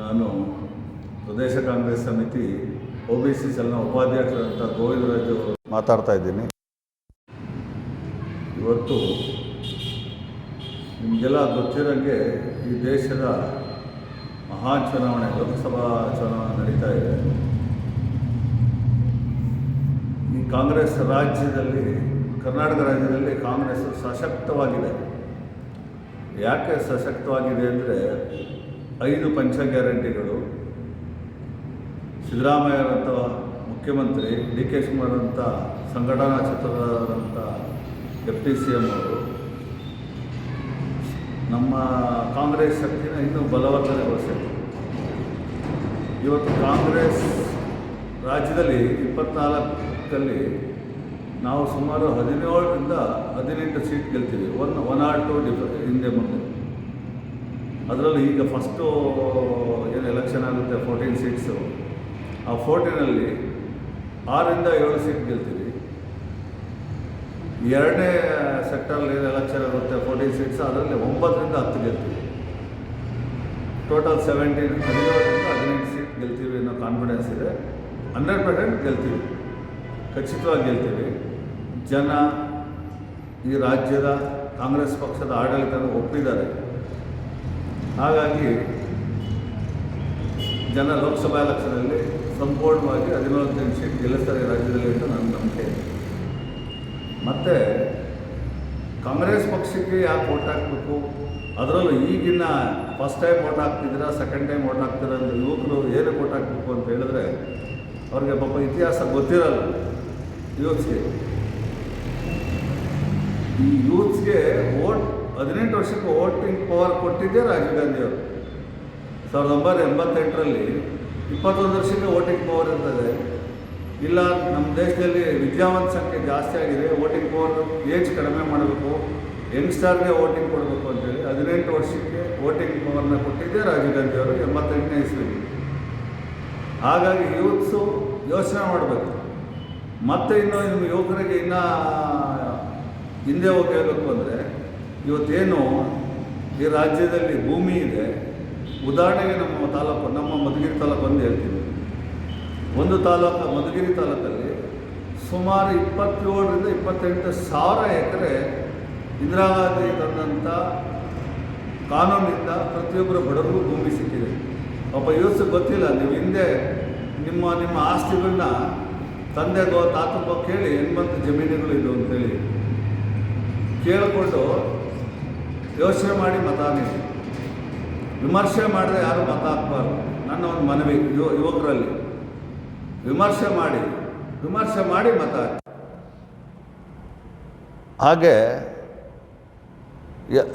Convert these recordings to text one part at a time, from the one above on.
ನಾನು ಪ್ರದೇಶ ಕಾಂಗ್ರೆಸ್ ಸಮಿತಿ ಒ ಬಿ ಸಿ ಸೆಲ್ನ ಉಪಾಧ್ಯಕ್ಷರಂತ ಗೋವಿಂದರಾಜು ಮಾತಾಡ್ತಾ ಇದ್ದೀನಿ. ಇವತ್ತು ನಿಮಗೆಲ್ಲ ಗೊತ್ತಿರೋಂಗೆ ಈ ದೇಶದ ಮಹಾ ಚುನಾವಣೆ, ಲೋಕಸಭಾ ಚುನಾವಣೆ ನಡೀತಾ ಇದೆ. ಈ ಕಾಂಗ್ರೆಸ್ ರಾಜ್ಯದಲ್ಲಿ, ಕರ್ನಾಟಕ ರಾಜ್ಯದಲ್ಲಿ ಕಾಂಗ್ರೆಸ್ ಸಶಕ್ತವಾಗಿದೆ. ಯಾಕೆ ಸಶಕ್ತವಾಗಿದೆ ಅಂದರೆ ಐದು ಪಂಚ ಗ್ಯಾರಂಟಿಗಳು. ಸಿದ್ದರಾಮಯ್ಯರಂಥ ಮುಖ್ಯಮಂತ್ರಿ ಡಿ ಕೆ ಶಿವಕುಮಾರಂಥ ಸಂಘಟನಾ ಚತುರರಂಥ ಡೆಪ್ಟಿ ಸಿ ಎಂ ಅವರು. ನಮ್ಮ ಕಾಂಗ್ರೆಸ್ ಶಕ್ತಿನ ಇನ್ನೂ ಬಲವರ್ಧನೆಗೊಳಿಸಿದ್ರು ಇವತ್ತು ಕಾಂಗ್ರೆಸ್ ರಾಜ್ಯದಲ್ಲಿ ಇಪ್ಪತ್ನಾಲ್ಕಲ್ಲಿ ನಾವು ಸುಮಾರು ಹದಿನೇಳರಿಂದ ಹದಿನೆಂಟು ಸೀಟ್ ಗೆಲ್ತೀವಿ one one or two diff ಹಿಂದೆ ಮುಂದೆ. ಅದರಲ್ಲಿ ಈಗ ಫಸ್ಟು ಏನು ಎಲೆಕ್ಷನ್ ಆಗುತ್ತೆ ಫೋರ್ಟೀನ್ ಸೀಟ್ಸು ಆ ಫೋರ್ಟೀನಲ್ಲಿ ಆರರಿಂದ ಏಳು ಸೀಟ್ ಗೆಲ್ತೀವಿ. ಎರಡನೇ ಸೆಕ್ಟರಲ್ಲಿ ಏನು ಎಲೆಕ್ಷನ್ ಆಗುತ್ತೆ ಫೋರ್ಟೀನ್ ಸೀಟ್ಸ್ ಅದರಲ್ಲಿ ಒಂಬತ್ತರಿಂದ ಹತ್ತು ಗೆಲ್ತೀವಿ. ಟೋಟಲ್ ಸೆವೆಂಟೀನ್ ಹದಿನೇಳರಿಂದ ಹದಿನೆಂಟು ಸೀಟ್ ಗೆಲ್ತೀವಿ ಅನ್ನೋ ಕಾನ್ಫಿಡೆನ್ಸ್ ಇದೆ. ಹಂಡ್ರೆಡ್ ಪರ್ಸೆಂಟ್ ಗೆಲ್ತೀವಿ. ಖಚಿತವಾಗಿ ಗೆಲ್ತೀವಿ. ಜನ ಈ ರಾಜ್ಯದ ಕಾಂಗ್ರೆಸ್ ಪಕ್ಷದ ಆಡಳಿತನ ಒಪ್ಪಿದ್ದಾರೆ. ಹಾಗಾಗಿ ಜನ ಲೋಕಸಭಾ ಎಲೆಕ್ಷನಲ್ಲಿ ಸಂಪೂರ್ಣವಾಗಿ ಹದಿನೇಳು ಸೀಟ್ ಗೆಲ್ಲಿಸ್ತಾರೆ ರಾಜ್ಯದಲ್ಲಿ ಅಂತ ನನ್ನ ನಂಬಿಕೆ. ಮತ್ತು ಕಾಂಗ್ರೆಸ್ ಪಕ್ಷಕ್ಕೆ ಯಾಕೆ ಓಟ್ ಹಾಕಬೇಕು? ಅದರಲ್ಲೂ ಈಗಿನ ಫಸ್ಟ್ ಟೈಮ್ ಓಟ್ ಹಾಕ್ತಿದ್ದೀರಾ, ಸೆಕೆಂಡ್ ಟೈಮ್ ಓಟ್ ಹಾಕ್ತೀರಾ ಅಂದರೆ ಯುವಕರು ಏನಕ್ಕೆ ಓಟ್ ಹಾಕಬೇಕು ಅಂತ ಹೇಳಿದ್ರೆ ಅವ್ರಿಗೆ ಪಾಪ ಇತಿಹಾಸ ಗೊತ್ತಿರಲ್ಲ ಯೂತ್ಸ್ಗೆ ಈ ಯೂತ್ಸ್ಗೆ ಓಟ್ ಹದಿನೆಂಟು ವರ್ಷಕ್ಕೆ ವೋಟಿಂಗ್ ಪವರ್ ಕೊಟ್ಟಿದ್ದೇ ರಾಜೀವ್ ಗಾಂಧಿ ಅವರು. ಸಾವಿರದ ಒಂಬೈನೂರ ಎಂಬತ್ತೆಂಟರಲ್ಲಿ ಇಪ್ಪತ್ತೊಂದು ವರ್ಷಕ್ಕೆ ವೋಟಿಂಗ್ ಪವರ್ ಇರ್ತದೆ. ಇಲ್ಲ, ನಮ್ಮ ದೇಶದಲ್ಲಿ ವಿದ್ಯಾವಂತ ಸಂಖ್ಯೆ ಜಾಸ್ತಿ ಆಗಿದೆ, ವೋಟಿಂಗ್ ಪವರ್ ಏಜ್ ಕಡಿಮೆ ಮಾಡಬೇಕು, ಯಂಗ್ಸ್ಟರ್ಗೆ ವೋಟಿಂಗ್ ಕೊಡಬೇಕು ಅಂತೇಳಿ ಹದಿನೆಂಟು ವರ್ಷಕ್ಕೆ ವೋಟಿಂಗ್ ಪವರ್ನ ಕೊಟ್ಟಿದ್ದೇ ರಾಜೀವ್ ಗಾಂಧಿ ಅವರು ಎಂಬತ್ತೆಂಟನೇ ಇಸ್ವಿಗೆ ಹಾಗಾಗಿ ಯೂತ್ಸು ಯೋಚನೆ ಮಾಡಬೇಕು. ಮತ್ತೆ ಇನ್ನು ನಿಮ್ಮ ಯುವಕರಿಗೆ ಇನ್ನೂ ಹಿಂದೆ ಹೋಗಿ ಹೇಳಬೇಕು ಅಂದರೆ ಇವತ್ತೇನು ಈ ರಾಜ್ಯದಲ್ಲಿ ಭೂಮಿ ಇದೆ, ಉದಾಹರಣೆಗೆ ನಮ್ಮ ತಾಲೂಕು, ನಮ್ಮ ಮಧುಗಿರಿ ತಾಲೂಕು ಒಂದು ಹೇಳ್ತೀವಿ ಒಂದು ತಾಲೂಕು ಮಧುಗಿರಿ ತಾಲೂಕಲ್ಲಿ ಸುಮಾರು ಇಪ್ಪತ್ತೇಳರಿಂದ ಇಪ್ಪತ್ತೆಂಟು ಸಾವಿರ ಎಕರೆ ಇಂದಿರಾ ಗಾಂಧಿ ತಂದಂಥ ಕಾನೂನಿಂದ ಪ್ರತಿಯೊಬ್ಬರ ಬಡವರಿಗೂ ಭೂಮಿ ಸಿಕ್ಕಿದೆ. ಒಬ್ಬ ಯೂಸ್ ಗೊತ್ತಿಲ್ಲ, ನೀವು ಹಿಂದೆ ನಿಮ್ಮ ನಿಮ್ಮ ಆಸ್ತಿಗಳನ್ನ ತಂದೆಗೋ ತಾತಪ್ಪ ಕೇಳಿ ಎಂಬತ್ತು ಜಮೀನುಗಳು ಇದು ಅಂತೇಳಿ. ಕೇಳಿಕೊಂಡು ಯೋಚನೆ ಮಾಡಿ ಮತ ನೀಡಿ. ವಿಮರ್ಶೆ ಮಾಡಿದ್ರೆ ಯಾರು ಮತ ಹಾಕ್ಬಾರ್ದು. ನನ್ನ ಒಂದು ಮನವಿ, ಯುವ, ಯುವಕರಲ್ಲಿ. ವಿಮರ್ಶೆ ಮಾಡಿ ವಿಮರ್ಶೆ ಮಾಡಿ ಮತ ಹಾಕಿ. ಹಾಗೆ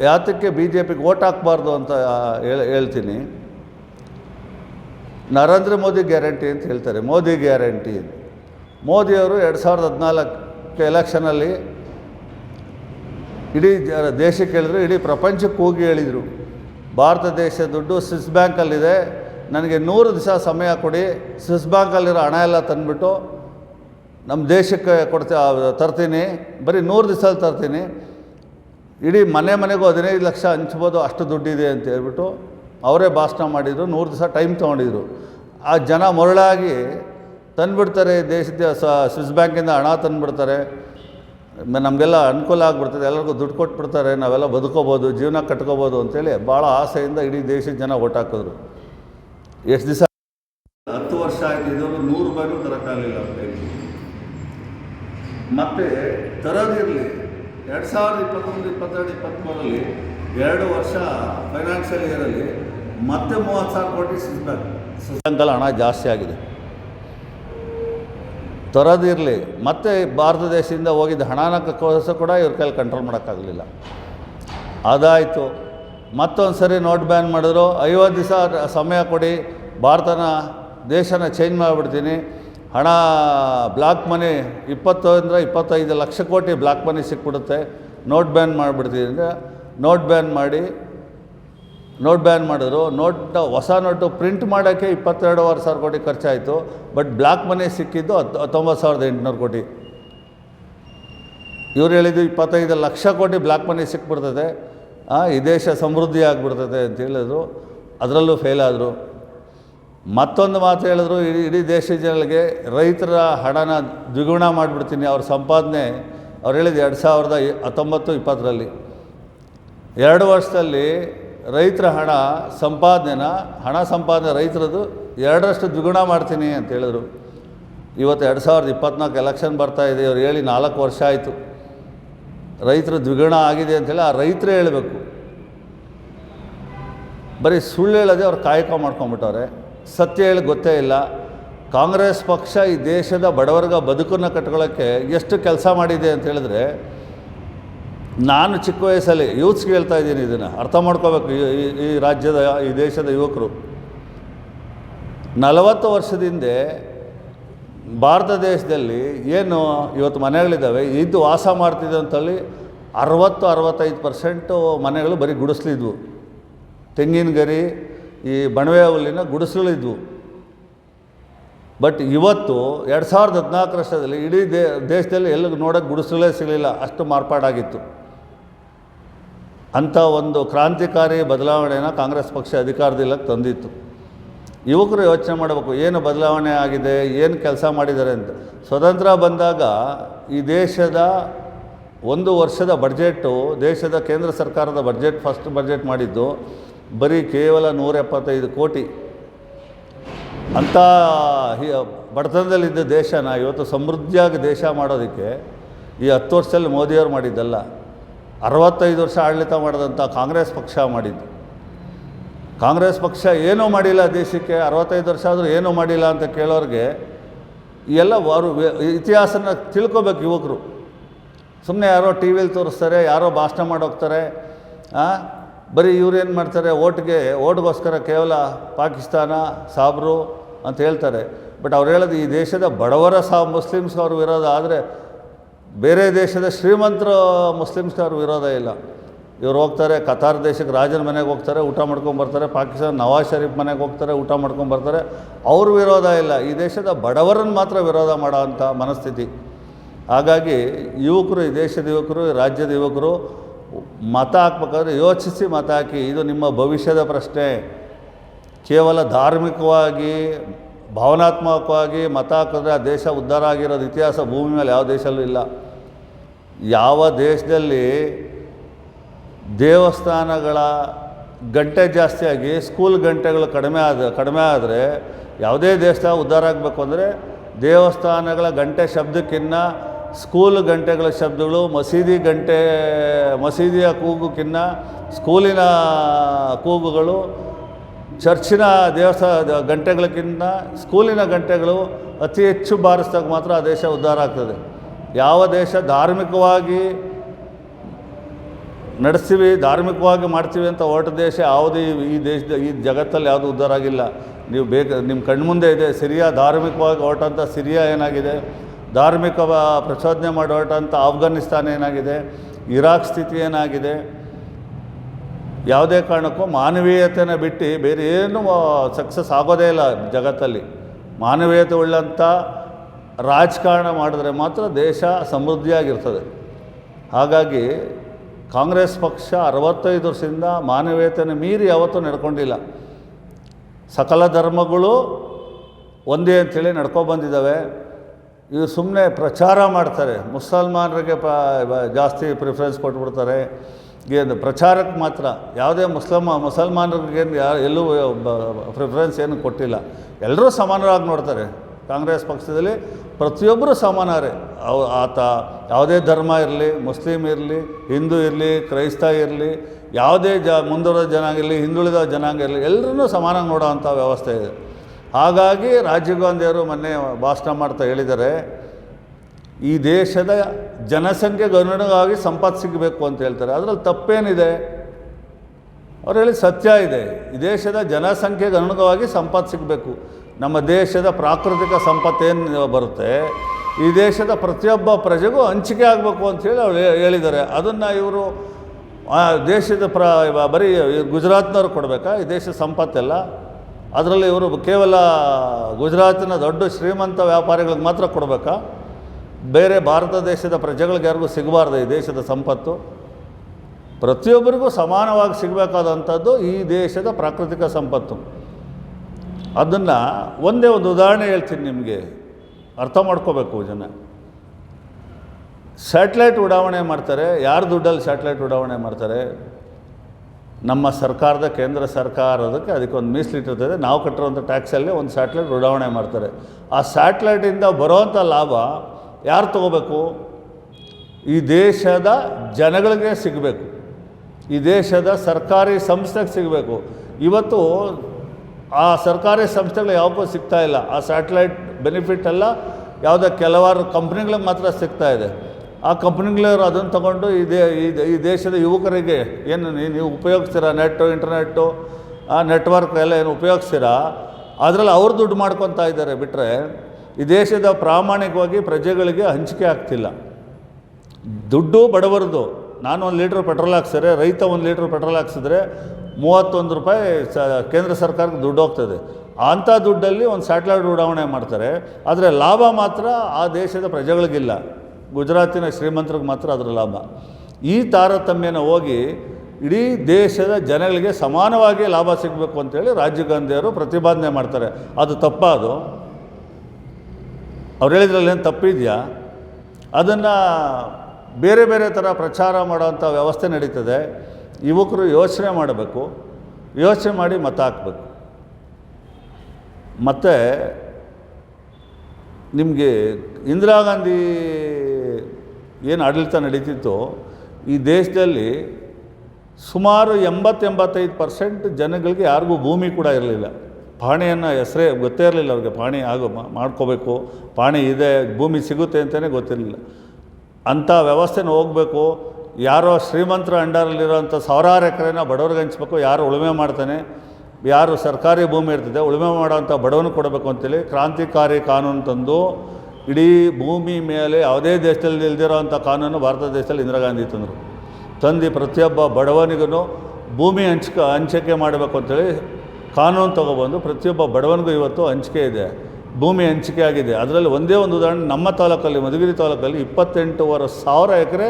ಯಾತಕ್ಕೆ ಬಿ ಜೆ ಪಿಗೆ ಓಟ್ ಹಾಕ್ಬಾರ್ದು ಅಂತ ಹೇಳ್- ಹೇಳ್ತೀನಿ. ನರೇಂದ್ರ ಮೋದಿ ಗ್ಯಾರಂಟಿ ಅಂತ ಹೇಳ್ತಾರೆ. ಮೋದಿ ಗ್ಯಾರಂಟಿ. ಮೋದಿಯವರು ಎರಡು ಸಾವಿರದ ಹದಿನಾಲ್ಕು ಎಲೆಕ್ಷನಲ್ಲಿ ಇಡೀ ದೇಶಕ್ಕೆ ಹೇಳಿದ್ರು ಇಡೀ ಪ್ರಪಂಚಕ್ಕೆ ಹೋಗಿ ಹೇಳಿದರು. ಭಾರತ ದೇಶ ದುಡ್ಡು ಸ್ವಿಸ್ ಬ್ಯಾಂಕಲ್ಲಿದೆ. ನನಗೆ ನೂರು ದಿವಸ ಸಮಯ ಕೊಡಿ. ಸ್ವಿಸ್ ಬ್ಯಾಂಕಲ್ಲಿರೋ ಹಣ ಎಲ್ಲ ತಂದುಬಿಟ್ಟು ನಮ್ಮ ದೇಶಕ್ಕೆ ಕೊಡ್ತಾ ತರ್ತೀನಿ. ಬರೀ ನೂರು ದಿವಸದಲ್ಲಿ ತರ್ತೀನಿ. ಇಡೀ ಮನೆ ಮನೆಗೂ ಹದಿನೈದು ಲಕ್ಷ ಹಂಚ್ಬೋದು, ಅಷ್ಟು ದುಡ್ಡಿದೆ ಅಂತ ಹೇಳ್ಬಿಟ್ಟು ಅವರೇ ಭಾಷಣ ಮಾಡಿದರು. ನೂರು ದಿವಸ ಟೈಮ್ ತೊಗೊಂಡಿದ್ರು. ಆ ಜನ ಮರಳಾಗಿ ತಂದುಬಿಡ್ತಾರೆ ದೇಶದ ಸ್ವಿಸ್ ಬ್ಯಾಂಕಿಂದ ಹಣ ತಂದುಬಿಡ್ತಾರೆ. ನಮಗೆಲ್ಲ ಅನುಕೂಲ ಆಗಿಬಿಡ್ತದೆ. ಎಲ್ಲರಿಗೂ ದುಡ್ಡು ಕೊಟ್ಬಿಡ್ತಾರೆ. ನಾವೆಲ್ಲ ಬದುಕೋಬೋದು ಜೀವನ ಕಟ್ಕೋಬೋದು ಅಂತೇಳಿ ಭಾಳ ಆಸೆಯಿಂದ ಇಡೀ ದೇಶದ ಜನ ಓಟ್ ಹಾಕಿದ್ರು. ಎಷ್ಟು ದಿವಸ ಹತ್ತು ವರ್ಷ ಆಯ್ತು ನೂರು ರೂಪಾಯಿನೂ ತರೋಕ್ಕಾಗಲಿಲ್ಲ ಮತ್ತೆ ತರೋದಿರಲಿ ಎರಡು ಸಾವಿರದ ಇಪ್ಪತ್ತೊಂದು ಇಪ್ಪತ್ತೆರಡು ಇಪ್ಪತ್ತ್ಮೂರರಲ್ಲಿ ಎರಡು ವರ್ಷ ಫೈನಾನ್ಷಿಯಲ್ ಇಯರಲ್ಲಿ ಮತ್ತೆ ಮೂವತ್ತು ಸಾವಿರ ಕೋಟಿ ಸಿಗ್ಬೇಕು. ಬ್ಯಾಂಕಲ್ಲಿ ಹಣ ಜಾಸ್ತಿ ಆಗಿದೆ. ತರೋದಿರಲಿ. ಮತ್ತೆ ಭಾರತ ದೇಶದಿಂದ ಹೋಗಿದ್ದ ಹಣನ ಕೋಸ ಕೂಡ ಇವ್ರ ಕೈಲಿ ಕಂಟ್ರೋಲ್ ಮಾಡೋಕ್ಕಾಗಲಿಲ್ಲ. ಅದಾಯಿತು. ಮತ್ತೊಂದು ಸರಿ ನೋಟ್ ಬ್ಯಾನ್ ಮಾಡಿದ್ರು. ಐವತ್ತು ದಿವಸ ಸಮಯ ಕೊಡಿ. ಭಾರತನ ದೇಶನ ಚೇಂಜ್ ಮಾಡಿಬಿಡ್ತೀನಿ. ಹಣ ಬ್ಲಾಕ್ ಮನಿ ಇಪ್ಪತ್ತರಿಂದ ಇಪ್ಪತ್ತೈದು ಲಕ್ಷ ಕೋಟಿ ಬ್ಲಾಕ್ ಮನಿ ಸಿಕ್ಬಿಡುತ್ತೆ. ನೋಟ್ ಬ್ಯಾನ್ ಮಾಡಿಬಿಡ್ತೀನಿ. ಅಂದರೆ ನೋಟ್ ಬ್ಯಾನ್ ಮಾಡಿ ನೋಟ್ ಬ್ಯಾನ್ ಮಾಡಿದ್ರು. ನೋಟ್ ಹೊಸ ನೋಟು ಪ್ರಿಂಟ್ ಮಾಡೋಕ್ಕೆ ಇಪ್ಪತ್ತೆರಡುವರೆ ಸಾವಿರ ಕೋಟಿ ಖರ್ಚಾಯಿತು. ಬಟ್ ಬ್ಲ್ಯಾಕ್ ಮನಿ ಸಿಕ್ಕಿದ್ದು ಹತ್ತು ಹತ್ತೊಂಬತ್ತು ಸಾವಿರದ ಎಂಟುನೂರು ಕೋಟಿ. ಇವ್ರು ಹೇಳಿದ್ದು ಇಪ್ಪತ್ತೈದು ಲಕ್ಷ ಕೋಟಿ ಬ್ಲ್ಯಾಕ್ ಮನಿ ಸಿಕ್ಬಿಡ್ತದೆ. ಈ ದೇಶ ಸಮೃದ್ಧಿ ಆಗಿಬಿಡ್ತದೆ ಅಂತ ಹೇಳಿದ್ರು. ಅದರಲ್ಲೂ ಫೇಲ್ ಆದರು. ಮತ್ತೊಂದು ಮಾತು ಹೇಳಿದ್ರು, ಇಡೀ ಇಡೀ ದೇಶದ ಜನಗಳಿಗೆ ರೈತರ ಹಣನ ದ್ವಿಗುಣ ಮಾಡಿಬಿಡ್ತೀನಿ. ಅವ್ರ ಸಂಪಾದನೆ, ಅವ್ರು ಹೇಳಿದ್ದು ಎರಡು ಸಾವಿರದ ಹತ್ತೊಂಬತ್ತು ಇಪ್ಪತ್ತರಲ್ಲಿ. ಎರಡು ವರ್ಷದಲ್ಲಿ ರೈತರ ಹಣ ಸಂಪಾದನೆನ, ಹಣ ಸಂಪಾದನೆ ರೈತರದ್ದು ಎರಡರಷ್ಟು ದ್ವಿಗುಣ ಮಾಡ್ತೀನಿ ಅಂತ ಹೇಳಿದರು. ಇವತ್ತು ಎರಡು ಸಾವಿರದ ಇಪ್ಪತ್ನಾಲ್ಕು ಎಲೆಕ್ಷನ್ ಬರ್ತಾ ಇದೆ ಅವ್ರು ಹೇಳಿ ನಾಲ್ಕು ವರ್ಷ ಆಯಿತು. ರೈತರು ದ್ವಿಗುಣ ಆಗಿದೆ ಅಂತೇಳಿ ಆ ರೈತರೇ ಹೇಳಬೇಕು. ಬರೀ ಸುಳ್ಳು ಹೇಳೋದೇ ಅವ್ರು ಕಾಯಕ ಮಾಡ್ಕೊಂಬಿಟ್ಟವ್ರೆ ಸತ್ಯ ಹೇಳಿ ಗೊತ್ತೇ ಇಲ್ಲ. ಕಾಂಗ್ರೆಸ್ ಪಕ್ಷ ಈ ದೇಶದ ಬಡವರ್ಗ ಬದುಕನ್ನು ಕಟ್ಕೊಳ್ಳೋಕ್ಕೆ ಎಷ್ಟು ಕೆಲಸ ಮಾಡಿದೆ ಅಂತ ಹೇಳಿದ್ರೆ ನಾನು ಚಿಕ್ಕ ವಯಸ್ಸಲ್ಲಿ ಯೂತ್ಸ್ಗೆ ಹೇಳ್ತಾ ಇದ್ದೀನಿ ಇದನ್ನು. ಅರ್ಥ ಮಾಡ್ಕೋಬೇಕು ಈ- ರಾಜ್ಯದ, ಈ ದೇಶದ ಯುವಕರು. ನಲವತ್ತು ವರ್ಷದಿಂದ ಭಾರತ ದೇಶದಲ್ಲಿ ಏನು ಇವತ್ತು ಮನೆಗಳಿದ್ದಾವೆ? ಇದ್ದು ವಾಸ ಮಾಡ್ತಿದ್ದೆ ಅಂತೇಳಿ ಅರವತ್ತು, ಅರವತ್ತೈದು ಪರ್ಸೆಂಟು ಮನೆಗಳು ಬರೀ ಗುಡಿಸ್ಲಿದ್ವು. ತೆಂಗಿನ ಗರಿ, ಈ ಬಣವೆ ಹುಲ್ಲಿನ ಗುಡಿಸಲಿದ್ವು. ಬಟ್ ಇವತ್ತು ಎರಡು ಸಾವಿರದ ಹದಿನಾಲ್ಕು ವರ್ಷದಲ್ಲಿ ಇಡೀ ದೇಶದಲ್ಲಿ ಎಲ್ಲೂ ನೋಡೋಕ್ಕೆ ಗುಡಿಸಲೇ ಸಿಗಲಿಲ್ಲ. ಅಷ್ಟು ಮಾರ್ಪಾಡಾಗಿತ್ತು. ಅಂಥ ಒಂದು ಕ್ರಾಂತಿಕಾರಿ ಬದಲಾವಣೆಯನ್ನು ಕಾಂಗ್ರೆಸ್ ಪಕ್ಷ ಅಧಿಕಾರದಿಲ್ಲಕ್ಕೆ ತಂದಿತ್ತು. ಯುವಕರು ಯೋಚನೆ ಮಾಡಬೇಕು, ಏನು ಬದಲಾವಣೆ ಆಗಿದೆ, ಏನು ಕೆಲಸ ಮಾಡಿದ್ದಾರೆ ಅಂತ. ಸ್ವತಂತ್ರ ಬಂದಾಗ ಈ ದೇಶದ ಒಂದು ವರ್ಷದ ಬಡ್ಜೆಟು ದೇಶದ ಕೇಂದ್ರ ಸರ್ಕಾರದ ಬಡ್ಜೆಟ್ ಫಸ್ಟ್ ಬಡ್ಜೆಟ್ ಮಾಡಿದ್ದು ಬರೀ ಕೇವಲ ನೂರ ಎಪ್ಪತ್ತೈದು ಕೋಟಿ. ಅಂಥ ಬಡತನದಲ್ಲಿದ್ದ ದೇಶನ, ಇವತ್ತು ಸಮೃದ್ಧಿಯಾಗಿ ದೇಶ ಮಾಡೋದಕ್ಕೆ ಈ ಹತ್ತು ವರ್ಷದಲ್ಲಿ ಮೋದಿಯವರು ಮಾಡಿದ್ದಲ್ಲ. ಅರವತ್ತೈದು ವರ್ಷ ಆಡಳಿತ ಮಾಡಿದಂಥ ಕಾಂಗ್ರೆಸ್ ಪಕ್ಷ ಮಾಡಿದ್ದು. ಕಾಂಗ್ರೆಸ್ ಪಕ್ಷ ಏನೂ ಮಾಡಿಲ್ಲ ದೇಶಕ್ಕೆ, ಅರವತ್ತೈದು ವರ್ಷ ಆದರೂ ಏನೂ ಮಾಡಿಲ್ಲ ಅಂತ ಕೇಳೋರಿಗೆ ಎಲ್ಲ ಅವರು ಇತಿಹಾಸನ ತಿಳ್ಕೊಬೇಕು ಯುವಕರು. ಸುಮ್ಮನೆ ಯಾರೋ ಟಿ ವಿಲಿ ತೋರಿಸ್ತಾರೆ, ಯಾರೋ ಭಾಷಣ ಮಾಡೋಗ್ತಾರೆ? ಬರೀ ಏನು ಮಾಡ್ತಾರೆ, ಓಟ್ಗೆ, ಓಟ್ಗೋಸ್ಕರ ಕೇವಲ ಪಾಕಿಸ್ತಾನ, ಸಾಬ್ರು ಅಂತ ಹೇಳ್ತಾರೆ. ಬಟ್ ಅವ್ರು ಹೇಳೋದು ಈ ದೇಶದ ಬಡವರ ಸಾ, ಮುಸ್ಲಿಮ್ಸ್ ಅವ್ರ ವಿರೋಧ. ಆದರೆ ಬೇರೆ ದೇಶದ ಶ್ರೀಮಂತರ ಮುಸ್ಲಿಮ್ಸ್ ಅವ್ರ ವಿರೋಧ ಇಲ್ಲ. ಇವ್ರು ಹೋಗ್ತಾರೆ, ಕತಾರ್ ದೇಶಕ್ಕೆ ರಾಜನ ಮನೆಗೆ ಹೋಗ್ತಾರೆ, ಊಟ ಮಾಡ್ಕೊಂಬರ್ತಾರೆ ಪಾಕಿಸ್ತಾನ ನವಾಜ್ ಶರೀಫ್ ಮನೆಗೆ ಹೋಗ್ತಾರೆ, ಊಟ ಮಾಡ್ಕೊಂಬರ್ತಾರೆ ಅವ್ರ ವಿರೋಧ ಇಲ್ಲ. ಈ ದೇಶದ ಬಡವರನ್ನು ಮಾತ್ರ ವಿರೋಧ ಮಾಡೋ ಅಂಥ ಮನಸ್ಥಿತಿ. ಹಾಗಾಗಿ ಯುವಕರು, ಈ ದೇಶದ ಯುವಕರು, ಈ ರಾಜ್ಯದ ಯುವಕರು ಮತ ಹಾಕ್ಬೇಕಾದ್ರೆ ಯೋಚಿಸಿ ಮತ ಹಾಕಿ, ಇದು ನಿಮ್ಮ ಭವಿಷ್ಯದ ಪ್ರಶ್ನೆ. ಕೇವಲ ಧಾರ್ಮಿಕವಾಗಿ, ಭಾವನಾತ್ಮಕವಾಗಿ ಮತ ಹಾಕಿದ್ರೆ ಆ ದೇಶ ಉದ್ಧಾರ ಆಗಿರೋದು ಇತಿಹಾಸ ಭೂಮಿ ಮೇಲೆ ಯಾವ ದೇಶಲ್ಲೂ ಇಲ್ಲ. ಯಾವ ದೇಶದಲ್ಲಿ ದೇವಸ್ಥಾನಗಳ ಗಂಟೆ ಜಾಸ್ತಿಯಾಗಿ ಸ್ಕೂಲ್ ಗಂಟೆಗಳು ಕಡಿಮೆ ಆದ, ಕಡಿಮೆ ಆದರೆ ಯಾವುದೇ ದೇಶದಾಗ ಉದ್ಧಾರ ಆಗಬೇಕು ಅಂದರೆ ದೇವಸ್ಥಾನಗಳ ಗಂಟೆ ಶಬ್ದಕ್ಕಿನ್ನ ಸ್ಕೂಲ್ ಗಂಟೆಗಳ ಶಬ್ದಗಳು ಮಸೀದಿ ಗಂಟೆ, ಮಸೀದಿಯ ಕೂಗುಕ್ಕಿನ್ನ ಸ್ಕೂಲಿನ ಕೂಗುಗಳು, ಚರ್ಚಿನ ದೇವಸ್ಥಾನ ಗಂಟೆಗಳಕ್ಕಿಂತ ಸ್ಕೂಲಿನ ಗಂಟೆಗಳು ಅತಿ ಹೆಚ್ಚು ಬಾರಿಸಿದಾಗ ಮಾತ್ರ ಆ ದೇಶ ಉದ್ಧಾರ ಆಗ್ತದೆ. ಯಾವ ದೇಶ ಧಾರ್ಮಿಕವಾಗಿ ನಡೆಸ್ತೀವಿ ಧಾರ್ಮಿಕವಾಗಿ ಮಾಡ್ತೀವಿ ಅಂತ ಹೊರಟ ದೇಶ ಯಾವುದೇ ಈ- ದೇಶದ, ಈ ಜಗತ್ತಲ್ಲಿ ಯಾವುದು ಉದ್ಧಾರ ಆಗಿಲ್ಲ. ನೀವು ಬೇಗ, ನಿಮ್ಮ ಕಣ್ಮುಂದೆ ಇದೆ, ಸಿರಿಯಾ ಧಾರ್ಮಿಕವಾಗಿ ಹೊರಟಂಥ ಸಿರಿಯಾ ಏನಾಗಿದೆ? ಧಾರ್ಮಿಕ ಪ್ರಚೋದನೆ ಮಾಡಿ ಹೊರಟಂಥ ಆಫ್ಘಾನಿಸ್ತಾನ ಏನಾಗಿದೆ? ಇರಾಕ್ ಸ್ಥಿತಿ ಏನಾಗಿದೆ? ಯಾವುದೇ ಕಾರಣಕ್ಕೂ ಮಾನವೀಯತೆನ ಬಿಟ್ಟು ಬೇರೆ ಏನು ಸಕ್ಸಸ್ ಆಗೋದೇ ಇಲ್ಲ ಜಗತ್ತಲ್ಲಿ. ಮಾನವೀಯತೆ ಉಳ್ಳಂಥ ರಾಜಕಾರಣ ಮಾಡಿದರೆ ಮಾತ್ರ ದೇಶ ಸಮೃದ್ಧಿಯಾಗಿರ್ತದೆ. ಹಾಗಾಗಿ ಕಾಂಗ್ರೆಸ್ ಪಕ್ಷ ಅರವತ್ತೈದು ವರ್ಷದಿಂದ ಮಾನವೀಯತೆಯನ್ನು ಮೀರಿ ಯಾವತ್ತೂ ನಡ್ಕೊಂಡಿಲ್ಲ. ಸಕಲ ಧರ್ಮಗಳು ಒಂದೇ ಅಂಥೇಳಿ ನಡ್ಕೊಬಂದಿದ್ದಾವೆ ಇವು ಸುಮ್ಮನೆ ಪ್ರಚಾರ ಮಾಡ್ತಾರೆ. ಮುಸಲ್ಮಾನರಿಗೆ ಪ ಜಾಸ್ತಿ ಪ್ರಿಫರೆನ್ಸ್ ಕೊಟ್ಬಿಡ್ತಾರೆ. ಏನು ಪ್ರಚಾರಕ್ಕೆ ಮಾತ್ರ. ಯಾವುದೇ ಮುಸ್ಲಮ, ಮುಸಲ್ಮಾನರಿಗೇನು ಯಾರು ಎಲ್ಲೂ ಪ್ರಿಫರೆನ್ಸ್ ಏನು ಕೊಟ್ಟಿಲ್ಲ. ಎಲ್ಲರೂ ಸಮಾನರಾಗಿ ನೋಡ್ತಾರೆ. ಕಾಂಗ್ರೆಸ್ ಪಕ್ಷದಲ್ಲಿ ಪ್ರತಿಯೊಬ್ಬರು ಸಮಾನರೇ. ಅವ ಆತ ಯಾವುದೇ ಧರ್ಮ ಇರಲಿ ಮುಸ್ಲಿಮ್ ಇರಲಿ, ಹಿಂದೂ ಇರಲಿ, ಕ್ರೈಸ್ತ ಇರಲಿ, ಯಾವುದೇ ಜ ಮುಂದುವರೆದ ಜನಾಂಗ ಇರಲಿ, ಹಿಂದುಳಿದ ಜನಾಂಗ ಇರಲಿ, ಎಲ್ಲರನ್ನೂ ಸಮಾನ ನೋಡೋವಂಥ ವ್ಯವಸ್ಥೆ ಇದೆ. ಹಾಗಾಗಿ ರಾಜೀವ್ ಗಾಂಧಿಯವರು ಮೊನ್ನೆ ಭಾಷಣ ಮಾಡ್ತಾ ಹೇಳಿದ್ದಾರೆ, ಈ ದೇಶದ ಜನಸಂಖ್ಯೆ ಅನುಗುಣವಾಗಿ ಸಂಪತ್ತು ಸಿಗಬೇಕು ಅಂತ ಹೇಳ್ತಾರೆ. ಅದರಲ್ಲಿ ತಪ್ಪೇನಿದೆ? ಅವ್ರು ಹೇಳಿ ಸತ್ಯ ಇದೆ. ಈ ದೇಶದ ಜನಸಂಖ್ಯೆಗೆ ಅನುಗುಣವಾಗಿ ಸಂಪತ್ತು ಸಿಗಬೇಕು. ನಮ್ಮ ದೇಶದ ಪ್ರಾಕೃತಿಕ ಸಂಪತ್ತೇನು ಬರುತ್ತೆ? ಈ ದೇಶದ ಪ್ರತಿಯೊಬ್ಬ ಪ್ರಜೆಗೂ ಹಂಚಿಕೆ ಆಗಬೇಕು ಅಂಥೇಳಿ ಅವ್ರು ಹೇಳಿದ್ದಾರೆ. ಅದನ್ನು ಇವರು ದೇಶದ ಪ್ರ ಬರೀ ಗುಜರಾತ್ನವ್ರು ಕೊಡಬೇಕಾ? ಈ ದೇಶದ ಸಂಪತ್ತೆಲ್ಲ. ಅದರಲ್ಲಿ ಇವರು ಕೇವಲ ಗುಜರಾತಿನ ದೊಡ್ಡ ಶ್ರೀಮಂತ ವ್ಯಾಪಾರಿಗಳಿಗೆ ಮಾತ್ರ ಕೊಡಬೇಕಾ? ಬೇರೆ ಭಾರತ ದೇಶದ ಪ್ರಜೆಗಳಿಗೆ ಯಾರಿಗೂ ಸಿಗಬಾರ್ದು ಈ ದೇಶದ ಸಂಪತ್ತು. ಪ್ರತಿಯೊಬ್ಬರಿಗೂ ಸಮಾನವಾಗಿ ಸಿಗಬೇಕಾದಂಥದ್ದು ಈ ದೇಶದ ಪ್ರಾಕೃತಿಕ ಸಂಪತ್ತು. ಅದನ್ನು ಒಂದೇ ಒಂದು ಉದಾಹರಣೆ ಹೇಳ್ತೀನಿ ನಿಮಗೆ. ಅರ್ಥ ಮಾಡ್ಕೋಬೇಕು ಜನ. ಸ್ಯಾಟ್ಲೈಟ್ ಉಡಾವಣೆ ಮಾಡ್ತಾರೆ. ಯಾರು ದುಡ್ಡಲ್ಲಿ ಸ್ಯಾಟ್ಲೈಟ್ ಉಡಾವಣೆ ಮಾಡ್ತಾರೆ? ನಮ್ಮ ಸರ್ಕಾರದ, ಕೇಂದ್ರ ಸರ್ಕಾರದಕ್ಕೆ ಅದಕ್ಕೆ ಒಂದು ಮೀಸಲಿಟ್ಟಿರ್ತದೆ. ನಾವು ಕಟ್ಟಿರೋಂಥ ಟ್ಯಾಕ್ಸಲ್ಲಿ ಒಂದು ಸ್ಯಾಟ್ಲೈಟ್ ಉಡಾವಣೆ ಮಾಡ್ತಾರೆ. ಆ ಸ್ಯಾಟ್ಲೈಟಿಂದ ಬರೋವಂಥ ಲಾಭ ಯಾರು ತಗೋಬೇಕು? ಈ ದೇಶದ ಜನಗಳಿಗೆ ಸಿಗಬೇಕು. ಈ ದೇಶದ ಸರ್ಕಾರಿ ಸಂಸ್ಥೆಗೆ ಸಿಗಬೇಕು. ಇವತ್ತು ಆ ಸರ್ಕಾರಿ ಸಂಸ್ಥೆಗಳು ಯಾವಕ್ಕೂ ಸಿಗ್ತಾ ಇಲ್ಲ. ಆ ಸ್ಯಾಟಲೈಟ್ ಬೆನಿಫಿಟ್ ಎಲ್ಲ ಯಾವುದೋ ಕೆಲವಾರು ಕಂಪ್ನಿಗಳಿಗೆ ಮಾತ್ರ ಸಿಗ್ತಾ ಇದೆ. ಆ ಕಂಪ್ನಿಗಳವರು ಅದನ್ನು ತಗೊಂಡು ಈ ದೇ, ಈ ದೇಶದ ಯುವಕರಿಗೆ ಏನು ನೀವು ಉಪಯೋಗಿಸ್ತೀರಾ ನೆಟ್ಟು, ಇಂಟರ್ನೆಟ್ಟು, ಆ ನೆಟ್ವರ್ಕ್ ಎಲ್ಲ ಏನು ಉಪಯೋಗಿಸ್ತೀರಾ? ಅದರಲ್ಲಿ ಅವ್ರು ದುಡ್ಡು ಮಾಡ್ಕೊತಾ ಇದ್ದಾರೆ ಬಿಟ್ಟರೆ ಈ ದೇಶದ ಪ್ರಾಮಾಣಿಕವಾಗಿ ಪ್ರಜೆಗಳಿಗೆ ಹಂಚಿಕೆ ಆಗ್ತಿಲ್ಲ. ದುಡ್ಡು ಬಡವರದು. ನಾನು ಒಂದು ಲೀಟ್ರ್ ಪೆಟ್ರೋಲ್ ಹಾಕ್ಸಿದ್ರೆ, ರೈತ ಒಂದು ಲೀಟ್ರ್ ಪೆಟ್ರೋಲ್ ಹಾಕ್ಸಿದ್ರೆ ಮೂವತ್ತೊಂದು ರೂಪಾಯಿ ಸ, ಕೇಂದ್ರ ಸರ್ಕಾರಕ್ಕೆ ದುಡ್ಡು ಹೋಗ್ತದೆ. ಅಂಥ ದುಡ್ಡಲ್ಲಿ ಒಂದು ಸ್ಯಾಟಲೈಟ್ ಉಡಾವಣೆ ಮಾಡ್ತಾರೆ. ಆದರೆ ಲಾಭ ಮಾತ್ರ ಆ ದೇಶದ ಪ್ರಜೆಗಳಿಗಿಲ್ಲ. ಗುಜರಾತಿನ ಶ್ರೀಮಂತರಿಗೆ ಮಾತ್ರ ಅದರ ಲಾಭ. ಈ ತಾರತಮ್ಯನ ಹೋಗಿ ಇಡೀ ದೇಶದ ಜನಗಳಿಗೆ ಸಮಾನವಾಗಿ ಲಾಭ ಸಿಗಬೇಕು ಅಂತೇಳಿ ರಾಜೀವ್ ಗಾಂಧಿಯವರು ಪ್ರತಿಪಾದನೆ ಮಾಡ್ತಾರೆ. ಅದು ತಪ್ಪ ಅದು ಅವ್ರು ಹೇಳಿದ್ರಲ್ಲಿ ಏನು ತಪ್ಪಿದೆಯಾ? ಅದನ್ನು ಬೇರೆ ಬೇರೆ ಥರ ಪ್ರಚಾರ ಮಾಡೋವಂಥ ವ್ಯವಸ್ಥೆ ನಡೀತದೆ. ಯುವಕರು ಯೋಚನೆ ಮಾಡಬೇಕು, ಯೋಚನೆ ಮಾಡಿ ಮತ ಹಾಕಬೇಕು. ಮತ್ತು ನಿಮಗೆ ಇಂದಿರಾ ಗಾಂಧಿ ಏನು ಆಡಳಿತ ನಡೀತಿತ್ತು, ಈ ದೇಶದಲ್ಲಿ ಸುಮಾರು ಎಂಬತ್ತೆಂಬತ್ತೈದು ಪರ್ಸೆಂಟ್ ಜನಗಳಿಗೆ ಯಾರಿಗೂ ಭೂಮಿ ಕೂಡ ಇರಲಿಲ್ಲ. ಪಾಣಿಯನ್ನು ಹೆಸರೇ ಗೊತ್ತೇ ಇರಲಿಲ್ಲ ಅವ್ರಿಗೆ, ಪಾಣಿ ಆಗೋ ಮಾಡ್ಕೋಬೇಕು, ಪಾಣಿ ಇದೆ, ಭೂಮಿ ಸಿಗುತ್ತೆ ಅಂತಲೇ ಗೊತ್ತಿರಲಿಲ್ಲ. ಅಂಥ ವ್ಯವಸ್ಥೆನ ಹೋಗಬೇಕು ಯಾರೋ ಶ್ರೀಮಂತರ ಅಂಡರಲ್ಲಿರೋಂಥ ಸಾವಿರಾರು ಎಕರೆನ ಬಡವ್ರಿಗೆ ಹಂಚಬೇಕು, ಯಾರು ಉಳುಮೆ ಮಾಡ್ತಾನೆ, ಯಾರು ಸರ್ಕಾರಿ ಭೂಮಿ ಇರ್ತದೆ, ಉಳುಮೆ ಮಾಡೋವಂಥ ಬಡವನು ಕೊಡಬೇಕು ಅಂತೇಳಿ ಕ್ರಾಂತಿಕಾರಿ ಕಾನೂನು ತಂದು ಇಡೀ ಭೂಮಿ ಮೇಲೆ ಯಾವುದೇ ದೇಶದಲ್ಲಿ ಇಲ್ದಿರೋವಂಥ ಕಾನೂನು ಭಾರತ ದೇಶದಲ್ಲಿ ಇಂದಿರಾ ಗಾಂಧಿ ತಂದರು. ತಂದು ಪ್ರತಿಯೊಬ್ಬ ಬಡವನಿಗೂ ಭೂಮಿ ಹಂಚ್ಕ, ಹಂಚಿಕೆ ಮಾಡಬೇಕು ಅಂತೇಳಿ ಕಾನೂನು ತೊಗೊಬಂದು ಪ್ರತಿಯೊಬ್ಬ ಬಡವನಿಗೂ ಇವತ್ತು ಹಂಚಿಕೆ ಇದೆ, ಭೂಮಿ ಹಂಚಿಕೆ ಆಗಿದೆ. ಅದರಲ್ಲಿ ಒಂದೇ ಒಂದು ಉದಾಹರಣೆ, ನಮ್ಮ ತಾಲೂಕಲ್ಲಿ, ಮಧುಗಿರಿ ತಾಲೂಕಲ್ಲಿ ಇಪ್ಪತ್ತೆಂಟೂವರೆ ಸಾವಿರ ಎಕರೆ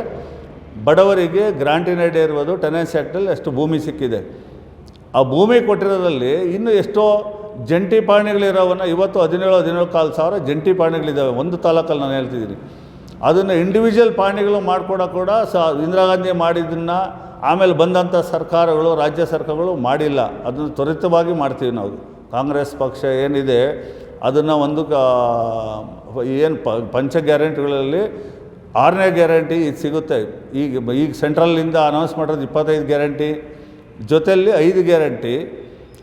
ಬಡವರಿಗೆ ಗ್ರಾಂಟಿನೈಡ್ ಇರ್ಬೋದು ಟೆನೆನ್ಸ್ ಆ್ಯಕ್ಟಲ್ಲಿ ಎಷ್ಟು ಭೂಮಿ ಸಿಕ್ಕಿದೆ. ಆ ಭೂಮಿ ಕೊಟ್ಟಿರೋದ್ರಲ್ಲಿ ಇನ್ನೂ ಎಷ್ಟೋ ಜಂಟಿ ಪಾಣಿಗಳಿರೋವನ್ನ ಇವತ್ತು ಹದಿನೇಳು ಹದಿನೇಳು ಕಾಲು ಸಾವಿರ ಜಂಟಿ ಪಾಣಿಗಳಿದ್ದಾವೆ ಒಂದು ತಾಲೂಕಲ್ಲಿ ನಾನು ಹೇಳ್ತಿದ್ದೀನಿ. ಅದನ್ನು ಇಂಡಿವಿಜುವಲ್ ಪಾಣಿಗಳು ಮಾಡಿಕೊಡೋ ಕೂಡ ಸ ಇಂದಿರಾ ಗಾಂಧಿ ಮಾಡಿದ್ದನ್ನು ಆಮೇಲೆ ಬಂದಂಥ ಸರ್ಕಾರಗಳು, ರಾಜ್ಯ ಸರ್ಕಾರಗಳು ಮಾಡಿಲ್ಲ. ಅದನ್ನು ತ್ವರಿತವಾಗಿ ಮಾಡ್ತೀವಿ ನಾವು. ಕಾಂಗ್ರೆಸ್ ಪಕ್ಷ ಏನಿದೆ, ಅದನ್ನು ಒಂದು ಏನು ಪಂಚ ಗ್ಯಾರಂಟಿಗಳಲ್ಲಿ ಆರನೇ ಗ್ಯಾರಂಟಿ ಇದು ಸಿಗುತ್ತೆ. ಈಗ ಈಗ ಸೆಂಟ್ರಲ್ಲಿಂದ ಅನೌನ್ಸ್ ಮಾಡಿರೋದು ಇಪ್ಪತ್ತೈದು ಗ್ಯಾರಂಟಿ, ಜೊತೆಯಲ್ಲಿ ಐದು ಗ್ಯಾರಂಟಿ.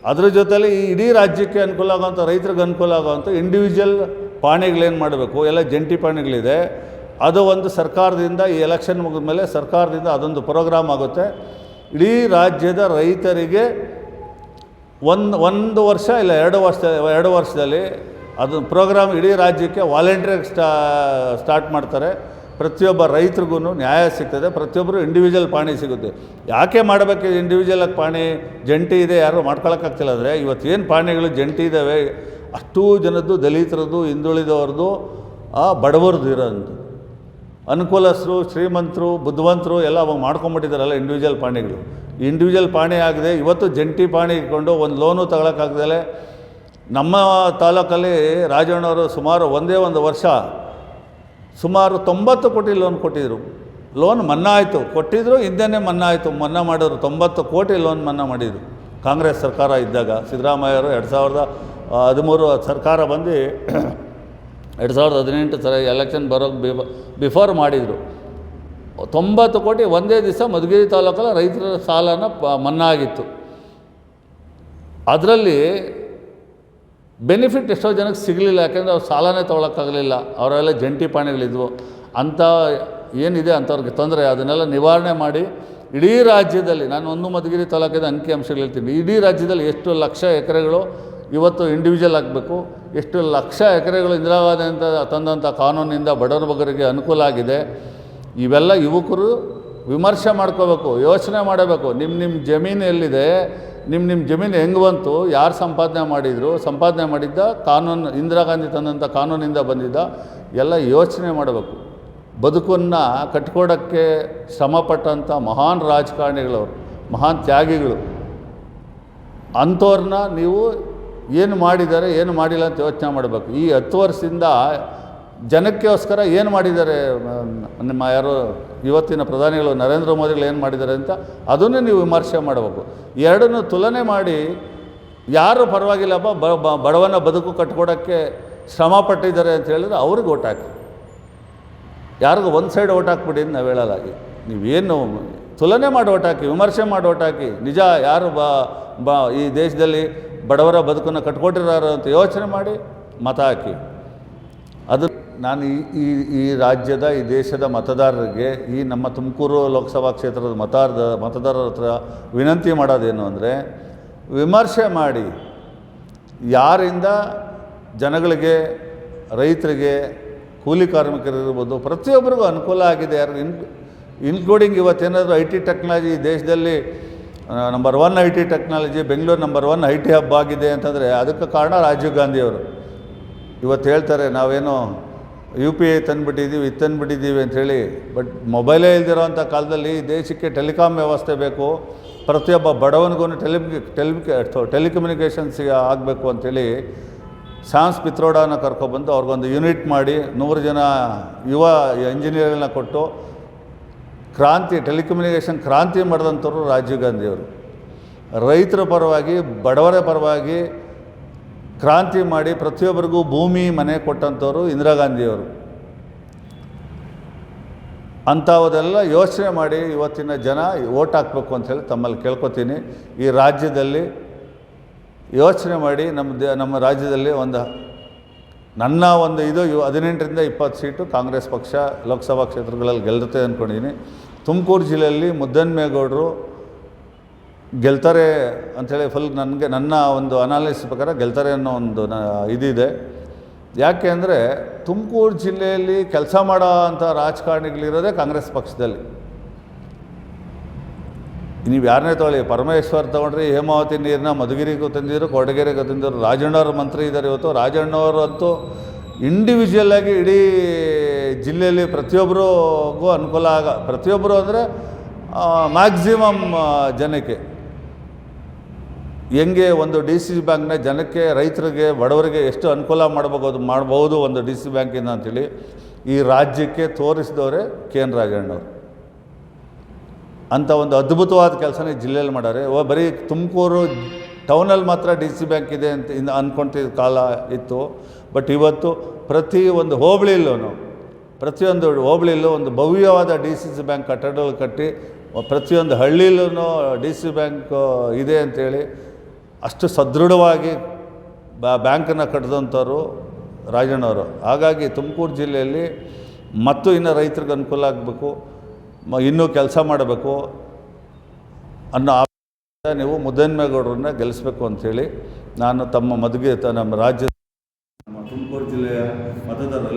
ಅದರ ಜೊತೆಯಲ್ಲಿ ಈ ಇಡೀ ರಾಜ್ಯಕ್ಕೆ ಅನುಕೂಲ ಆಗೋವಂಥ, ರೈತರಿಗೆ ಅನುಕೂಲ ಆಗೋವಂಥ ಇಂಡಿವಿಜುವಲ್ ಪಾಣಿಗಳೇನು ಮಾಡಬೇಕು? ಎಲ್ಲ ಜಂಟಿ ಪಾಣಿಗಳಿದೆ. ಅದು ಒಂದು ಸರ್ಕಾರದಿಂದ ಈ ಎಲೆಕ್ಷನ್ ಮುಗಿದ ಮೇಲೆ ಸರ್ಕಾರದಿಂದ ಅದೊಂದು ಪ್ರೋಗ್ರಾಮ್ ಆಗುತ್ತೆ. ಇಡೀ ರಾಜ್ಯದ ರೈತರಿಗೆ ಒಂದು ಒಂದು ವರ್ಷ ಇಲ್ಲ, ಎರಡು ವರ್ಷ, ಎರಡು ವರ್ಷದಲ್ಲಿ ಅದು ಪ್ರೋಗ್ರಾಮ್ ಇಡೀ ರಾಜ್ಯಕ್ಕೆ ವಾಲಂಟಿಯರ್ ಸ್ಟಾ ಸ್ಟಾರ್ಟ್ ಮಾಡ್ತಾರೆ. ಪ್ರತಿಯೊಬ್ಬ ರೈತರಿಗೂ ನ್ಯಾಯ ಸಿಗ್ತದೆ, ಪ್ರತಿಯೊಬ್ಬರು ಇಂಡಿವಿಜುವಲ್ ಪಾಣಿ ಸಿಗುತ್ತೆ. ಯಾಕೆ ಮಾಡಬೇಕು ಇಂಡಿವಿಜುವಲ್ ಆಗಿ ಪಾಣಿ? ಜಂಟಿ ಇದೆ, ಯಾರು ಮಾಡ್ಕೊಳಕ್ಕಾಗ್ತಿಲ್ಲ. ಅಂದರೆ ಇವತ್ತೇನು ಪಾಣಿಗಳು ಜಂಟಿ ಇದ್ದಾವೆ ಅಷ್ಟೂ ಜನದ್ದು, ದಲಿತರದ್ದು, ಹಿಂದುಳಿದವ್ರದ್ದು ಬಡವರದ್ದು ಇರೋಂಥದ್ದು ಅನುಕೂಲಸ್ಥರು, ಶ್ರೀಮಂತರು, ಬುದ್ಧಿವಂತರು ಎಲ್ಲ ಅವಾಗ ಮಾಡ್ಕೊಂಬಿಟ್ಟಿದ್ದಾರಲ್ಲ ಇಂಡಿವಿಜುವಲ್ ಪಾಣಿಗಳು. ಇಂಡಿವಿಜುವಲ್ ಪಾಣಿ ಆಗದೆ ಇವತ್ತು ಜಂಟಿ ಪಾಣಿ ಇಟ್ಕೊಂಡು ಒಂದು ಲೋನು ತಗೊಳಕ್ಕಾಗ್ದಲೆ ನಮ್ಮ ತಾಲೂಕಲ್ಲಿ ರಾಜಣ್ಣವರು ಸುಮಾರು ಒಂದೇ ಒಂದು ವರ್ಷ ಸುಮಾರು ತೊಂಬತ್ತು ಕೋಟಿ ಲೋನ್ ಕೊಟ್ಟಿದ್ದರು ಲೋನ್ ಮನ್ನಾ ಆಯಿತು ಕೊಟ್ಟಿದ್ರು ಹಿಂದೆನೇ ಮನ್ನಾ ಆಯಿತು ಮನ್ನಾ ಮಾಡಿದ್ರು. ತೊಂಬತ್ತು ಕೋಟಿ ಲೋನ್ ಮನ್ನಾ ಮಾಡಿದರು. ಕಾಂಗ್ರೆಸ್ ಸರ್ಕಾರ ಇದ್ದಾಗ, ಸಿದ್ದರಾಮಯ್ಯರು ಎರಡು ಸಾವಿರದ ಹದಿಮೂರು ಸರ್ಕಾರ ಬಂದು ಎರಡು ಸಾವಿರದ ಹದಿನೆಂಟು ಸರ ಎಲೆಕ್ಷನ್ ಬರೋಕ್ಕೆ ಬಿಫೋರ್ ಮಾಡಿದರು. ತೊಂಬತ್ತು ಕೋಟಿ ಒಂದೇ ದಿವಸ ಮಧುಗಿರಿ ತಾಲೂಕಲ್ಲಿ ರೈತರ ಸಾಲನ ಮನ್ನಾ ಆಗಿತ್ತು ಅದರಲ್ಲಿ ಬೆನಿಫಿಟ್ ಎಷ್ಟೋ ಜನಕ್ಕೆ ಸಿಗಲಿಲ್ಲ, ಯಾಕೆಂದರೆ ಅವ್ರು ಸಾಲನೇ ತೊಗೊಳಕ್ಕಾಗಲಿಲ್ಲ, ಅವರೆಲ್ಲ ಜಂಟಿ ಪಾಣಿಗಳಿದ್ವು. ಅಂಥ ಏನಿದೆ ಅಂಥವ್ರಿಗೆ ತೊಂದರೆ, ಅದನ್ನೆಲ್ಲ ನಿವಾರಣೆ ಮಾಡಿ ಇಡೀ ರಾಜ್ಯದಲ್ಲಿ, ನಾನು ಒಂದು ಮಧುಗಿರಿ ತಾಲೂಕಿನ ಅಂಕಿ ಅಂಶಗಳು ಹೇಳ್ತೀನಿ, ಇಡೀ ರಾಜ್ಯದಲ್ಲಿ ಎಷ್ಟು ಲಕ್ಷ ಎಕರೆಗಳು ಇವತ್ತು ಇಂಡಿವಿಜುವಲ್ ಆಗಬೇಕು, ಎಷ್ಟು ಲಕ್ಷ ಎಕರೆಗಳು ಇಂದಿರಾ ಅಂತ ತಂದಂಥ ಕಾನೂನಿಂದ ಬಡವರ ಬಗ್ಗರಿಗೆ ಅನುಕೂಲ ಆಗಿದೆ, ಇವೆಲ್ಲ ಯುವಕರು ವಿಮರ್ಶೆ ಮಾಡ್ಕೋಬೇಕು, ಯೋಚನೆ ಮಾಡಬೇಕು. ನಿಮ್ಮ ನಿಮ್ಮ ಜಮೀನು ಎಲ್ಲಿದೆ ನಿಮ್ಮ ನಿಮ್ಮ ಜಮೀನು ಹೆಂಗೆ ಬಂತು? ಯಾರು ಸಂಪಾದನೆ ಮಾಡಿದರು? ಸಂಪಾದನೆ ಮಾಡಿದ್ದ ಕಾನೂನು, ಇಂದಿರಾ ಗಾಂಧಿ ತಂದಂಥ ಕಾನೂನಿಂದ ಬಂದಿದ್ದ. ಎಲ್ಲ ಯೋಚನೆ ಮಾಡಬೇಕು. ಬದುಕನ್ನು ಕಟ್ಕೊಡೋಕ್ಕೆ ಶ್ರಮಪಟ್ಟಂಥ ಮಹಾನ್ ರಾಜಕಾರಣಿಗಳವರು, ಮಹಾನ್ ತ್ಯಾಗಿಗಳು. ಅಂಥವ್ರನ್ನ ನೀವು ಏನು ಮಾಡಿದ್ದಾರೆ, ಏನು ಮಾಡಿಲ್ಲ ಅಂತ ಯೋಚನೆ ಮಾಡಬೇಕು. ಈ ಹತ್ತು ವರ್ಷದಿಂದ ಜನಕ್ಕೋಸ್ಕರ ಏನು ಮಾಡಿದ್ದಾರೆ ನಿಮ್ಮ ಯಾರು ಇವತ್ತಿನ ಪ್ರಧಾನಿಗಳು ನರೇಂದ್ರ ಮೋದಿಗಳು ಏನು ಮಾಡಿದ್ದಾರೆ ಅಂತ ಅದನ್ನು ನೀವು ವಿಮರ್ಶೆ ಮಾಡಬೇಕು. ಎರಡನ್ನು ತುಲನೆ ಮಾಡಿ ಯಾರು ಪರವಾಗಿಲ್ಲಪ್ಪ ಬ- ಬಡವನ ಬದುಕು ಕಟ್ಕೊಡೋಕ್ಕೆ ಶ್ರಮ ಪಟ್ಟಿದ್ದಾರೆ ಅಂತ ಹೇಳಿದ್ರೆ ಅವ್ರಿಗೆ ಓಟ್ ಹಾಕಿ. ಯಾರಿಗೂ ಒಂದು ಸೈಡ್ ಓಟ್ ಹಾಕ್ಬಿಡಿ ಅಂತ ನಾವು ಹೇಳಲಾಗಿ ನೀವೇನು ತುಲನೆ ಮಾಡಿ ಓಟ್ ಹಾಕಿ, ವಿಮರ್ಶೆ ಮಾಡಿ ಓಟ್ ಹಾಕಿ, ನಿಜ ಯಾರು ಬ ಬ, ಈ ದೇಶದಲ್ಲಿ ಬಡವರ ಬದುಕನ್ನು ಕಟ್ಕೊಟ್ಟಿರೋ ಅಂತ ಯೋಚನೆ ಮಾಡಿ ಮತ ಹಾಕಿ. ಅದು ನಾನು ಈ ಈ ರಾಜ್ಯದ, ಈ ದೇಶದ ಮತದಾರರಿಗೆ ಈ ನಮ್ಮ ತುಮಕೂರು ಲೋಕಸಭಾ ಕ್ಷೇತ್ರದ ಮತದಾರದ ಮತದಾರರ ಹತ್ರ ವಿನಂತಿ ಮಾಡೋದೇನು ಅಂದರೆ, ವಿಮರ್ಶೆ ಮಾಡಿ ಯಾರಿಂದ ಜನಗಳಿಗೆ, ರೈತರಿಗೆ, ಕೂಲಿ ಕಾರ್ಮಿಕರಿರ್ಬೋದು ಪ್ರತಿಯೊಬ್ಬರಿಗೂ ಅನುಕೂಲ ಆಗಿದೆ ಯಾರು ಇನ್ ಇನ್ಕ್ಲೂಡಿಂಗ್ ಇವತ್ತೇನಾದರೂ ಐ ಟಿ ಟೆಕ್ನಾಲಜಿ ದೇಶದಲ್ಲಿ number one I T technology Bengaluru number one I T hub ಆಗಿದೆ ಅಂತಂದರೆ, ಅದಕ್ಕೆ ಕಾರಣ ರಾಜೀವ್ ಗಾಂಧಿಯವರು ಇವತ್ತು ಹೇಳ್ತಾರೆ, ನಾವೇನೋ ಯು ಪಿ ಐ ತಂದುಬಿಟ್ಟಿದ್ದೀವಿ ಇದು ತಂದುಬಿಟ್ಟಿದ್ದೀವಿ ಅಂಥೇಳಿ ಬಟ್ ಮೊಬೈಲೇ ಇಲ್ದಿರೋಂಥ ಕಾಲದಲ್ಲಿ ದೇಶಕ್ಕೆ ಟೆಲಿಕಾಮ್ ವ್ಯವಸ್ಥೆ ಬೇಕು, ಪ್ರತಿಯೊಬ್ಬ ಬಡವನಿಗೂ ಟೆಲಿ ಟೆಲಿ ಟೆಲಿಕಮ್ಯುನಿಕೇಷನ್ಸಿಗೆ ಆಗಬೇಕು ಅಂಥೇಳಿ ಸಾನ್ಸ್ ಪಿತ್ರೋಡಾನ ಕರ್ಕೊಬಂದು ಅವ್ರಿಗೊಂದು ಯೂನಿಟ್ ಮಾಡಿ ನೂರು ಜನ ಯುವ ಇಂಜಿನಿಯರ್ಗಳನ್ನ ಕೊಟ್ಟು ಕ್ರಾಂತಿ, ಟೆಲಿಕಮ್ಯುನಿಕೇಷನ್ ಕ್ರಾಂತಿ ಮಾಡಿದಂಥವ್ರು ರಾಜೀವ್ ಗಾಂಧಿಯವರು. ರೈತರ ಪರವಾಗಿ, ಬಡವರ ಪರವಾಗಿ ಕ್ರಾಂತಿ ಮಾಡಿ ಪ್ರತಿಯೊಬ್ಬರಿಗೂ ಭೂಮಿ, ಮನೆ ಕೊಟ್ಟಂಥವ್ರು ಇಂದಿರಾ ಗಾಂಧಿಯವರು. ಅಂಥವುದೆಲ್ಲ ಯೋಚನೆ ಮಾಡಿ ಇವತ್ತಿನ ಜನ ಓಟ್ ಹಾಕಬೇಕು ಅಂಥೇಳಿ ತಮ್ಮಲ್ಲಿ ಕೇಳ್ಕೊತೀನಿ. ಈ ರಾಜ್ಯದಲ್ಲಿ ಯೋಚನೆ ಮಾಡಿ ನಮ್ಮ ದೇ, ನಮ್ಮ ರಾಜ್ಯದಲ್ಲಿ ಒಂದು ನನ್ನ ಒಂದು ಇದು ಹದಿನೆಂಟರಿಂದ ಇಪ್ಪತ್ತು ಸೀಟು ಕಾಂಗ್ರೆಸ್ ಪಕ್ಷ, ಲೋಕಸಭಾ ಕ್ಷೇತ್ರಗಳಲ್ಲಿ ಗೆಲ್ಲುತ್ತೆ ಅಂದ್ಕೊಂಡಿದ್ದೀನಿ. ತುಮಕೂರು ಜಿಲ್ಲೆಯಲ್ಲಿ ಮುದ್ದನ್ಮೇಗೌಡರು ಗೆಲ್ತಾರೆ ಅಂಥೇಳಿ ಫುಲ್ ನನಗೆ, ನನ್ನ ಒಂದು ಅನಾಲಿಸ್ ಪ್ರಕಾರ ಗೆಲ್ತಾರೆ ಅನ್ನೋ ಒಂದು ನ ಇದಿದೆ. ಯಾಕೆ ಅಂದರೆ ತುಮಕೂರು ಜಿಲ್ಲೆಯಲ್ಲಿ ಕೆಲಸ ಮಾಡೋ ಅಂಥ ರಾಜಕಾರಣಿಗಳಿರೋದೇ ಕಾಂಗ್ರೆಸ್ ಪಕ್ಷದಲ್ಲಿ. ನೀವು ಯಾರನ್ನೇ ತೊಗೊಳ್ಳಿ, ಪರಮೇಶ್ವರ್ ತೊಗೊಂಡ್ರಿ ಹೇಮಾವತಿ ನೀರನ್ನ ಮಧುಗಿರಿಗೂ ತಂದಿದ್ರು, ಕೊಡಗೆರೆಗೂ ತಂದಿದ್ರು, ರಾಜಣ್ಣವ್ರ ಮಂತ್ರಿ ಇದ್ದಾರೆ ಇವತ್ತು. ರಾಜಣ್ಣವರಂತೂ ಇಂಡಿವಿಜುವಲ್ ಆಗಿ ಇಡೀ ಜಿಲ್ಲೆಯಲ್ಲಿ ಪ್ರತಿಯೊಬ್ಬರಿಗೂ ಅನುಕೂಲ ಆಗ ಪ್ರತಿಯೊಬ್ಬರು ಅಂದರೆ ಮ್ಯಾಕ್ಸಿಮಮ್ ಜನಕ್ಕೆ. ಹೆಂಗೆ ಒಂದು ಡಿ ಸಿ ಬ್ಯಾಂಕ್ನ ಜನಕ್ಕೆ, ರೈತರಿಗೆ, ಬಡವರಿಗೆ ಎಷ್ಟು ಅನುಕೂಲ ಮಾಡಬಹುದು ಮಾಡಬಹುದು ಒಂದು ಡಿ ಸಿ ಬ್ಯಾಂಕಿಂದ ಅಂತೇಳಿ ಈ ರಾಜ್ಯಕ್ಕೆ ತೋರಿಸಿದವರೇ ಕೆ ಎನ್ ಅಂಥ ಒಂದು ಅದ್ಭುತವಾದ ಕೆಲಸನ ಈ ಜಿಲ್ಲೆಯಲ್ಲಿ ಮಾಡಾರೆ ಬರೀ ತುಮಕೂರು ಟೌನಲ್ಲಿ ಮಾತ್ರ ಡಿ ಸಿ ಬ್ಯಾಂಕ್ ಇದೆ ಅಂತ ಇನ್ನು ಅಂದ್ಕೊಂತಿದ್ದ ಕಾಲ ಇತ್ತು. ಬಟ್ ಇವತ್ತು ಪ್ರತಿ ಒಂದು ಹೋಬಳಿಯಲ್ಲೂ ಪ್ರತಿಯೊಂದು ಹೋಬಳಿಯಲ್ಲೂ ಒಂದು ಭವ್ಯವಾದ ಡಿ ಸಿ ಸಿ ಬ್ಯಾಂಕ್ ಕಟ್ಟಡಗಳು ಕಟ್ಟಿ, ಪ್ರತಿಯೊಂದು ಹಳ್ಳಿಲೂ ಡಿ ಸಿ ಬ್ಯಾಂಕ್ ಇದೆ ಅಂಥೇಳಿ ಅಷ್ಟು ಸದೃಢವಾಗಿ ಬ್ಯಾಂಕನ್ನು ಕಟ್ಟಿದಂಥವ್ರು ರಾಜಣ್ಣವರು. ಹಾಗಾಗಿ ತುಮಕೂರು ಜಿಲ್ಲೆಯಲ್ಲಿ ಮತ್ತು ಇನ್ನು ರೈತರಿಗೆ ಅನುಕೂಲ ಆಗಬೇಕು, ಮ ಇನ್ನೂ ಕೆಲಸ ಮಾಡಬೇಕು ಅನ್ನೋ ಆ ನೀವು ಮುದ್ದನ್ಮೇಗೌಡರನ್ನ ಗೆಲ್ಲಿಸಬೇಕು ಅಂಥೇಳಿ ನಾನು ತಮ್ಮ ಮದುವೆ ನಮ್ಮ ರಾಜ್ಯದ ತುಮಕೂರು ಜಿಲ್ಲೆಯ ಮತದಾರರು